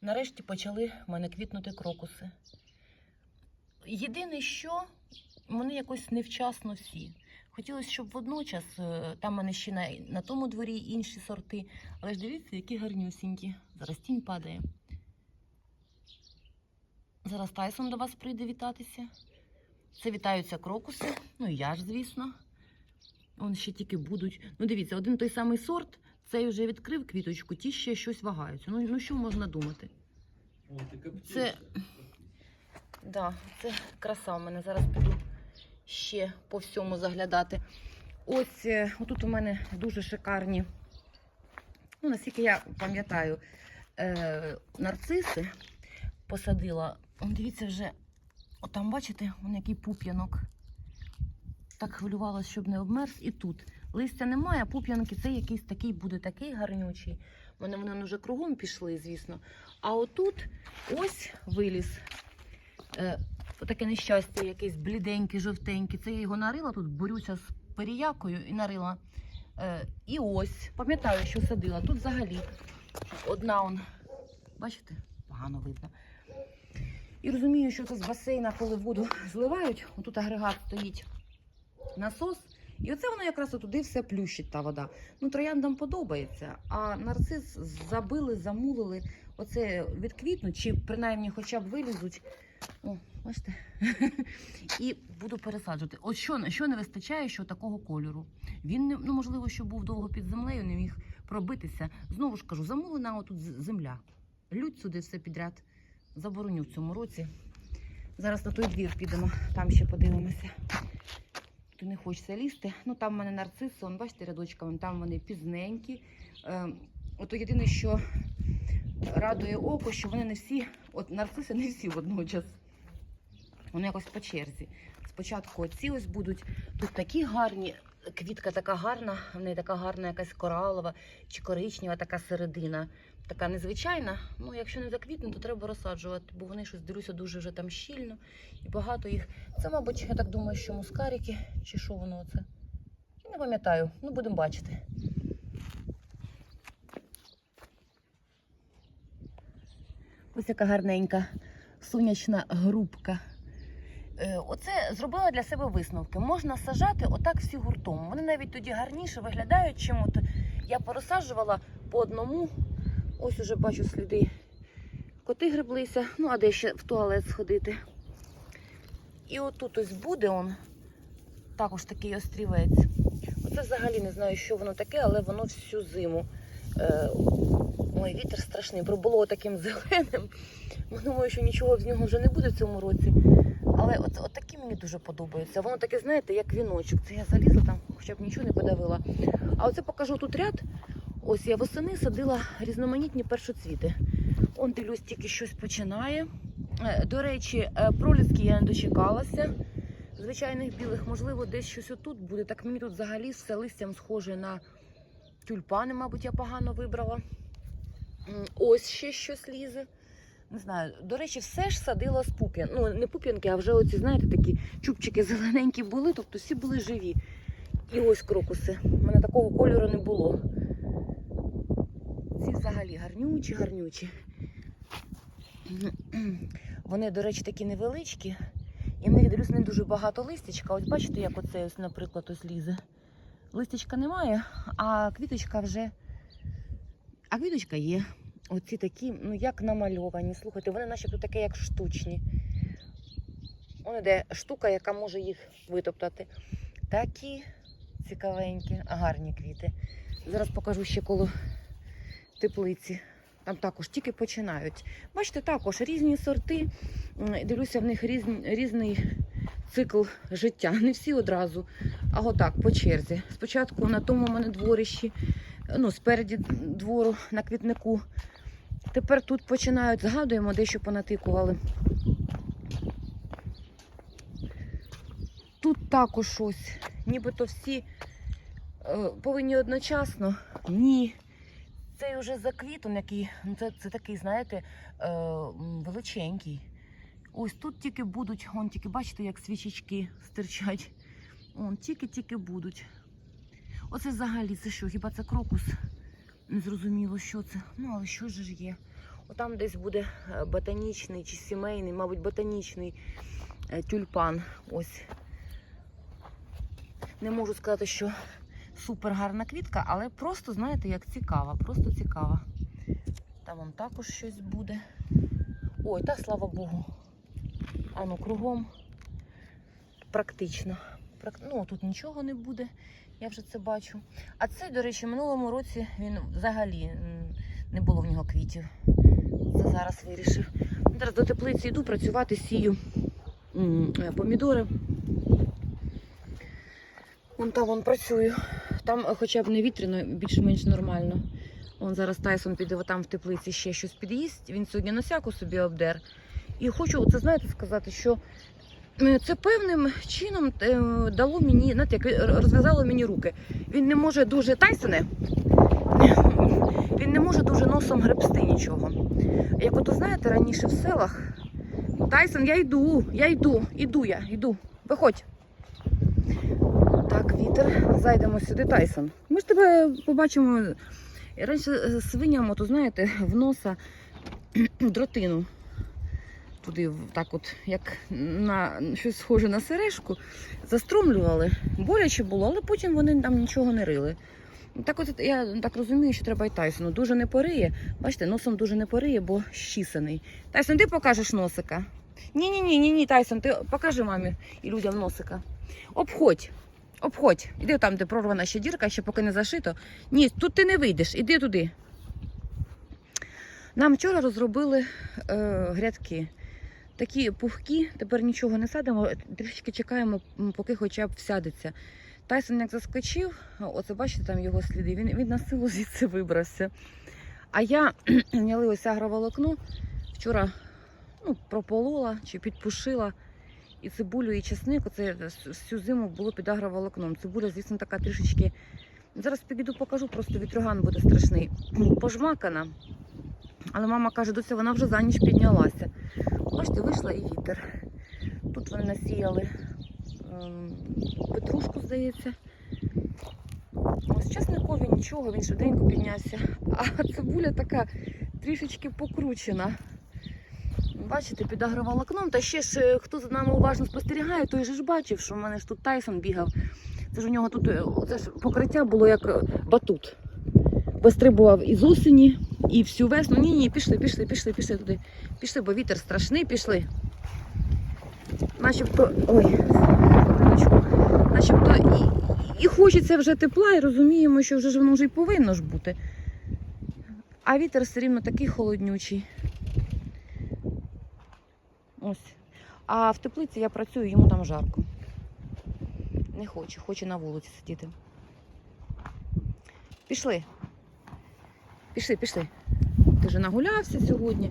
Нарешті почали в мене квітнути крокуси. Єдине, що вони якось невчасно всі. Хотілося, щоб водночас е, там в мене ще на, на тому дворі інші сорти. Але ж дивіться, які гарнюсінькі. Зараз тінь падає. Зараз Тайсон до вас прийде вітатися. Це вітаються крокуси. Ну і я ж, звісно. Вони ще тільки будуть. Ну, дивіться, один той самий сорт, цей вже відкрив квіточку, ті ще щось вагаються. Ну, ну що можна думати? О, ти. Це- Да, це краса в мене. Зараз піду ще по всьому заглядати. Ось е, отут у мене дуже шикарні, ну, наскільки я пам'ятаю, е, нарциси посадила. Он, дивіться, вже, отам, бачите, он який пуп'янок. Так хвилювалася, щоб не обмерз. І тут листя немає, а пуп'янки це якийсь такий буде такий гарнючий. Вони, вони вже кругом пішли, звісно. А отут ось виліз. Е, таке нещастя, якесь бліденький, жовтенький. Це я його нарила, тут борюся з періякою і нарила. Е, і ось, пам'ятаю, що садила. Тут взагалі одна он, бачите, погано видно. І розумію, що це з басейна, коли воду зливають, отут агрегат стоїть насос. І оце воно якраз туди все плющить та вода. Ну, трояндам подобається, а нарцис забили, замулили. Оце відквітнуть, чи принаймні хоча б вилізуть. О, бачите? І буду пересаджувати. От що, що не вистачає, що такого кольору. Він ну, можливо, що був довго під землею, не міг пробитися. Знову ж кажу, замулена отут земля. Лють сюди все підряд. Забороню в цьому році. Зараз на той двір підемо, там ще подивимося. Тут не хочеться лізти. Ну там в мене нарциси, он, бачите, рядочками, там вони пізненькі. Е, ото єдине, що радує око, що вони не всі, от нарциси не всі водночас. Вони якось по черзі. Спочатку оці ось будуть. Тут такі гарні, квітка така гарна, в неї така гарна якась коралова чи коричнева така середина. Така незвичайна. Ну, якщо не заквітне, то треба розсаджувати, бо вони щось дивлюся дуже вже там щільно і багато їх. Це, мабуть, я так думаю, що мускарики, чи що воно це. Я не пам'ятаю, ну будемо бачити. Ось яка гарненька сонячна грубка. Е, Оце зробила для себе висновки. Можна сажати отак всі гуртом. Вони навіть тоді гарніше виглядають, чим от я порозсаджувала по одному. Ось уже бачу сліди. Коти греблися, ну а де ще в туалет сходити. І отут ось буде он, також такий острівець. Оце взагалі не знаю, що воно таке, але воно всю зиму. Е, ой, вітер страшний, пробуло таким зеленим. Думаю, що нічого з нього вже не буде в цьому році. Але от, от такі мені дуже подобаються. Воно таке, знаєте, як віночок. Це я залізла там, хоча б нічого не подавила. А оце покажу тут ряд. Ось я восени садила різноманітні першоцвіти. Он дивлюсь, тільки щось починає. Е, До речі, е, проліски я не дочекалася. Звичайних білих, можливо, десь щось отут буде. Так мені тут взагалі все листям схоже на тюльпани, мабуть, я погано вибрала. Ось ще щось лізе. Не знаю, до речі, все ж садила з пуп'ян. Ну, не пуп'янки, а вже оці, знаєте, такі чубчики зелененькі були, тобто всі були живі. І ось крокуси. У мене такого кольору не було. Ці взагалі гарнючі, гарнючі. Вони, до речі, такі невеличкі. І в них дивлюсь не дуже багато листячка. Ось бачите, як оце, ось, наприклад, ось лізе. Листячка немає, а квіточка вже. А квіточка є. Оці такі, ну як намальовані. Слухайте, вони начебто таке, як штучні. Вон іде штука, яка може їх витоптати. Такі цікавенькі, гарні квіти. Зараз покажу ще коло теплиці. Там також тільки починають. Бачите, також різні сорти. Дивлюся, в них різний, різний цикл життя. Не всі одразу, а отак, по черзі. Спочатку на тому в мене дворищі, ну, спереді двору на квітнику. Тепер тут починають, згадуємо, дещо понатикували. Тут також ось, нібито всі е, повинні одночасно. Ні. Цей уже заквіт, який, ну, це, це такий, знаєте, е, величенький. Ось тут тільки будуть, он тільки бачите, як свічечки стирчать. Он тільки-тільки будуть. Оце взагалі це що? Хіба це крокус? Не зрозуміло, що це. Ну, але що ж є? Отам десь буде е, ботанічний чи сімейний, мабуть, ботанічний е, тюльпан. Ось. Не можу сказати, що супер гарна квітка, але просто, знаєте, як цікава, просто цікава. Там он також щось буде. Ой, та слава Богу. А ну кругом практично. Прак- Ну, тут нічого не буде, я вже це бачу. А це, до речі, минулому році він взагалі не було в нього квітів. Це зараз вирішив. Зараз до теплиці йду працювати, сію помідори. Вон там вон працюю. Там е, хоча б не вітряно, більш-менш нормально. Вон зараз Тайсон піде там в теплиці ще щось під'їсть. Він сьогодні носяку собі обдер. І хочу, це знаєте, сказати, що е, це певним чином е, дало мені, знаєте, як розв'язало мені руки. Він не може дуже Тайсоне, він не може дуже носом гребсти нічого. Як ото знаєте, раніше в селах Тайсон, я йду, я йду, іду я, йду. Виходь. Так, вітер. Зайдемо сюди, Тайсон. Ми ж тебе побачимо. Раніше е, свиням, ото знаєте, в носа дротину. Туди, так от, як на щось схоже на сережку, заструмлювали. Боляче було, але потім вони там нічого не рили. Так от я так розумію, що треба і Тайсону. Дуже не пориє. Бачите, носом дуже не пориє, бо щісаний. Тайсон, ти покажеш носика? Ні, ні, ні, ні, ні, Тайсон, ти покажи мамі і людям носика. Обходь. Обходь. Іди там, де прорвана ще дірка, ще поки не зашито. Ні, тут ти не вийдеш, іди туди. Нам вчора розробили е, грядки. Такі пухкі, тепер нічого не садимо, трішки чекаємо, поки хоча б всядеться. Тайсон як заскочив, оце бачите там його сліди, він, він на силу звідси вибрався. А я зняли ось агроволокно, вчора ну, прополола чи підпушила. І цибулю, і чесник, оце всю зиму було під агроволокном. Цибуля, звісно, така трішечки. Зараз підійду покажу, просто вітроган буде страшний. Пожмакана. Але мама каже, доця, вона вже за ніч піднялася. Бачите, вийшла і вітер. Тут вони насіяли ем, петрушку, здається. Ось чесникові нічого, він швиденько піднявся. А цибуля така трішечки покручена. Бачите, під агроволокном. Та ще ж е, хто за нами уважно спостерігає, той же ж бачив, що в мене ж тут Тайсон бігав. Це ж у нього тут е, оце ж покриття було як е, батут. Вистрибував із осені і всю весну. Ні, ні, пішли, пішли, пішли, пішли туди. Пішли, бо вітер страшний, пішли. Начебто. Ой. Начебто і, і хочеться вже тепла, і розуміємо, що вже ж воно вже й повинно ж бути. А вітер все рівно такий холоднючий. Ось. А в теплиці я працюю, йому там жарко. Не хоче, хоче на вулиці сидіти. Пішли. Пішли, пішли. Ти вже нагулявся сьогодні.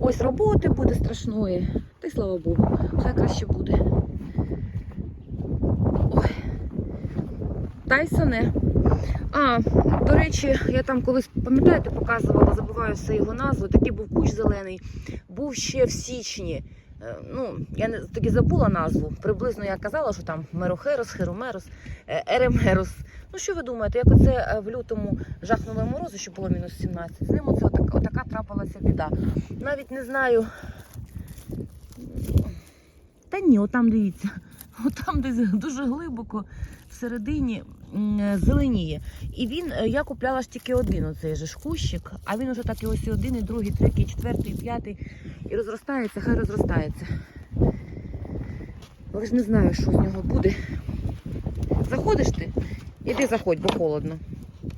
Ось роботи буде страшної. Та й слава Богу, все краще буде. Ой. Тайсоне. А, до речі, я там колись, пам'ятаєте, показувала, забуваю все його назву. Такий був кущ зелений, був ще в січні. Е, Ну, я не тоді забула назву. Приблизно я казала, що там Мерохерос, Херомерос, е, Еремерос. Ну що ви думаєте, як оце е, в лютому жахнули морози, що було мінус 17, з ним оце отак, отака трапилася біда. Навіть не знаю. Та ні, отам дивіться. Отам десь дуже глибоко всередині зеленіє. І він, е, я купляла ж тільки один оцей же кущик, а він уже так і ось і один, і другий, третій, четвертий, і п'ятий. І розростається, хай розростається. Але ж не знаю, що з нього буде. Заходиш ти? Іди заходь, бо холодно.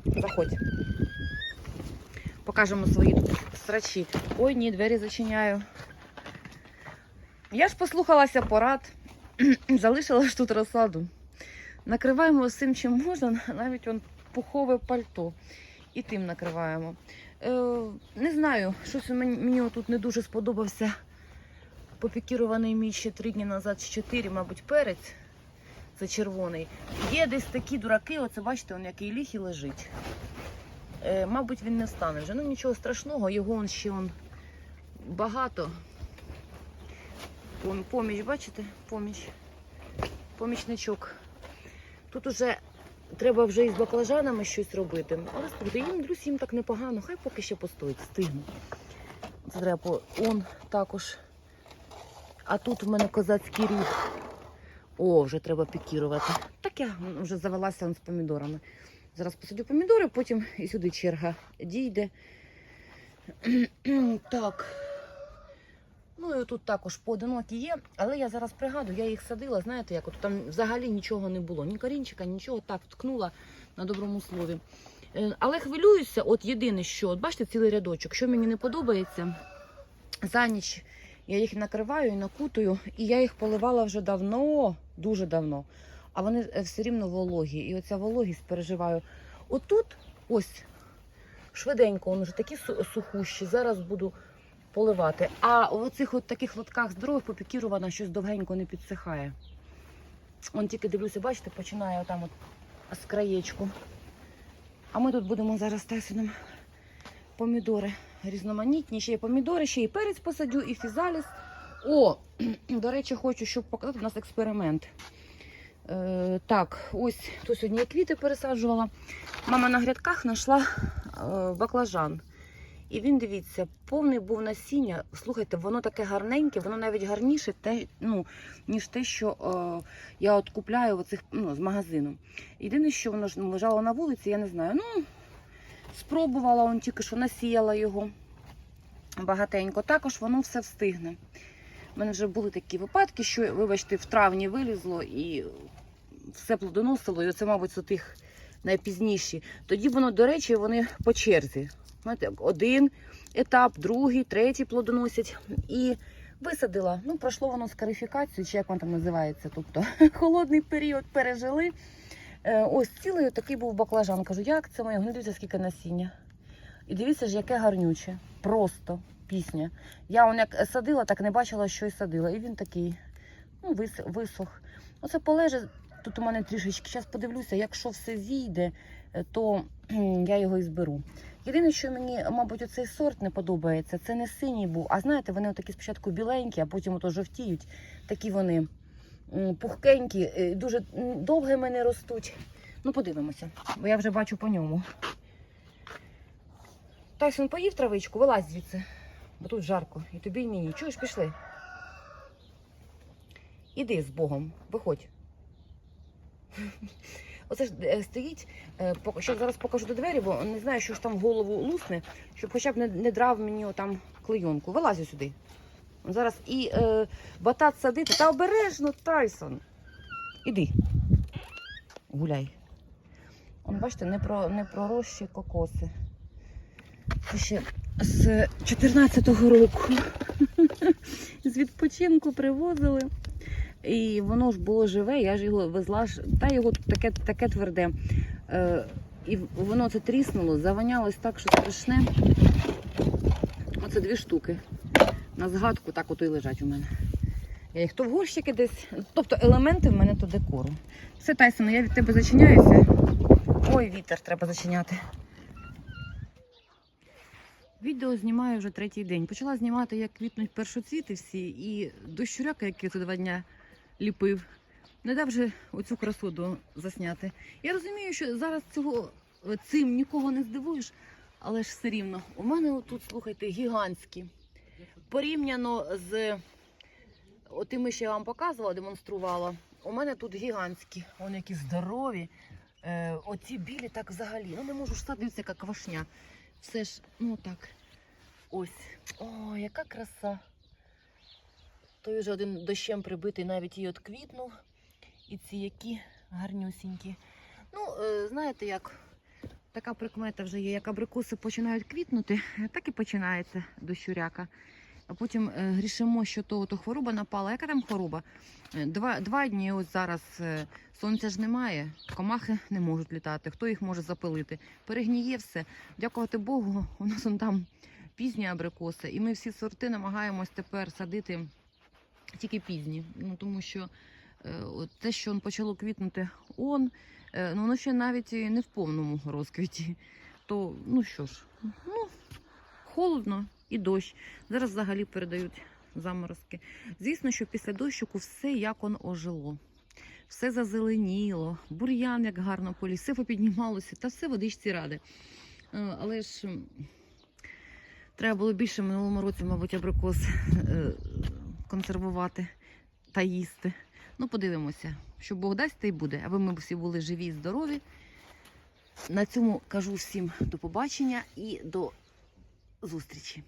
Заходь. Покажемо свої тут срачі. Ой, ні, двері зачиняю. Я ж послухалася порад, залишила ж тут розсаду. Накриваємо всім, чим можна, навіть он пухове пальто. І тим накриваємо. Е, не знаю, щось мені, мені тут не дуже сподобався попікірований мій ще три дні назад, чи чотири, мабуть, перець. Це червоний. Є десь такі дураки, оце бачите, он який ліг і лежить. Е, мабуть, він не встане вже. Ну нічого страшного, його он ще он багато. Поміч, бачите? Поміч. Помічничок. Тут уже треба вже із баклажанами щось робити. Але слухайте, їм Люсь, їм так непогано, хай поки ще постоїть, стигне. Це треба он також. А тут у мене козацький ріг. О, вже треба пікірувати. Так я вже завелася з помідорами. Зараз посадю помідори, потім і сюди черга дійде. так. Ну і тут також поодинокі є, але я зараз пригадую, я їх садила, знаєте, як от там взагалі нічого не було, ні корінчика, нічого так вткнула на доброму слові. Е, Але хвилююся, от єдине, що, от бачите, цілий рядочок, що мені не подобається, за ніч я їх накриваю і накутую, і я їх поливала вже давно, дуже давно. А вони е, все рівно вологі. І оця вологість переживаю. Отут, ось, швиденько, вони вже такі сухущі. Зараз буду поливати. А в оцих от таких лотках здорових попікірована щось довгенько не підсихає. Он тільки дивлюся, бачите, починає отам от з краєчку. А ми тут будемо зараз з Тайсоном помідори різноманітні. Ще є помідори, ще і перець посадю, і фізаліс. О, до речі, хочу, щоб показати у нас експеримент. Е, так, ось тут сьогодні я квіти пересаджувала. Мама на грядках знайшла е, баклажан. І він, дивіться, повний був насіння. Слухайте, воно таке гарненьке, воно навіть гарніше, те, ну, ніж те, що е, я от купляю оцих, ну, з магазину. Єдине, що воно ж лежало на вулиці, я не знаю. Ну, спробувала, он тільки що насіяла його багатенько. Також воно все встигне. У мене вже були такі випадки, що, вибачте, в травні вилізло і все плодоносило, і оце, мабуть, з тих найпізніші. Тоді воно, до речі, вони по черзі. Знаєте, один етап, другий, третій плодоносять. І висадила. Ну, пройшло воно скарифікацію, чи як воно там називається. Тобто холодний період пережили. Е, ось цілий такий був баклажан. Кажу, як це моє? Дивіться, скільки насіння. І дивіться ж, яке гарнюче. Просто пісня. Я он як садила, так не бачила, що й садила. І він такий ну, вис, висох. Оце полеже. Тут у мене трішечки. Зараз подивлюся, якщо все зійде, е, то я його і зберу. Єдине, що мені, мабуть, оцей сорт не подобається, це не синій був. А знаєте, вони такі спочатку біленькі, а потім ото жовтіють. Такі вони пухкенькі, е, дуже м, довгими не ростуть. Ну, подивимося, бо я вже бачу по ньому. Тайсон поїв травичку, вилазь звідси, бо тут жарко. І тобі, і мені. Чуєш, пішли. Іди з Богом, виходь. Оце ж е, стоїть, е, що зараз покажу до двері, бо не знаю, що ж там голову лусне, щоб хоча б не, драв мені там клейонку. Вилазь сюди. Зараз і е, батат садити. Та обережно, Тайсон. Іди. Гуляй. Он, бачите, не, про, не пророщі кокоси. Ще з 14-го року. з відпочинку привозили. І воно ж було живе, я ж його везла, та його таке, таке тверде. Е, і воно це тріснуло, завонялось так, що страшне. Оце дві штуки. На згадку так ото і лежать у мене. Я їх то в горщики десь. Тобто елементи в мене то декору. Все, Тайсон, я від тебе зачиняюся. Ой, вітер треба зачиняти. Відео знімаю вже третій день. Почала знімати, як квітнуть першоцвіти всі, і до щуряка, який це два дня ліпив, не дав вже оцю красоту засняти. Я розумію, що зараз цього цим нікого не здивуєш, але ж все рівно. У мене тут, слухайте, гігантські. Порівняно з тими, що я вам показувала, демонструвала. У мене тут гігантські, вони які здорові. Е, оці білі так взагалі. Ну не можу ж дивіться, яка квашня. Все ж, ну так. Ось. О, яка краса. Той вже один дощем прибитий, навіть і от квітнув. І ці які гарнюсінькі. Ну, е, знаєте, як така прикмета вже є, як абрикоси починають квітнути, так і починається дощуряка. А потім е, грішимо, що то, то хвороба напала. Яка там хвороба? Е, Два, два дні ось зараз е, сонця ж немає, комахи не можуть літати. Хто їх може запилити? Перегніє все. Дякувати Богу, у нас он там пізні абрикоси, і ми всі сорти намагаємось тепер садити тільки пізні. Ну тому що е, от те, що почало квітнути он, е, ну воно ще навіть не в повному розквіті. То ну що ж, ну холодно і дощ. Зараз взагалі передають заморозки. Звісно, що після дощику все як он ожило. Все зазеленіло, бур'ян як гарно полі, все попіднімалося, та все водичці ради. Е, Але ж Треба було більше в минулому році, мабуть, абрикос консервувати та їсти. Ну, подивимося, що Бог дасть, те й буде, аби ми всі були живі і здорові. На цьому кажу всім до побачення і до зустрічі.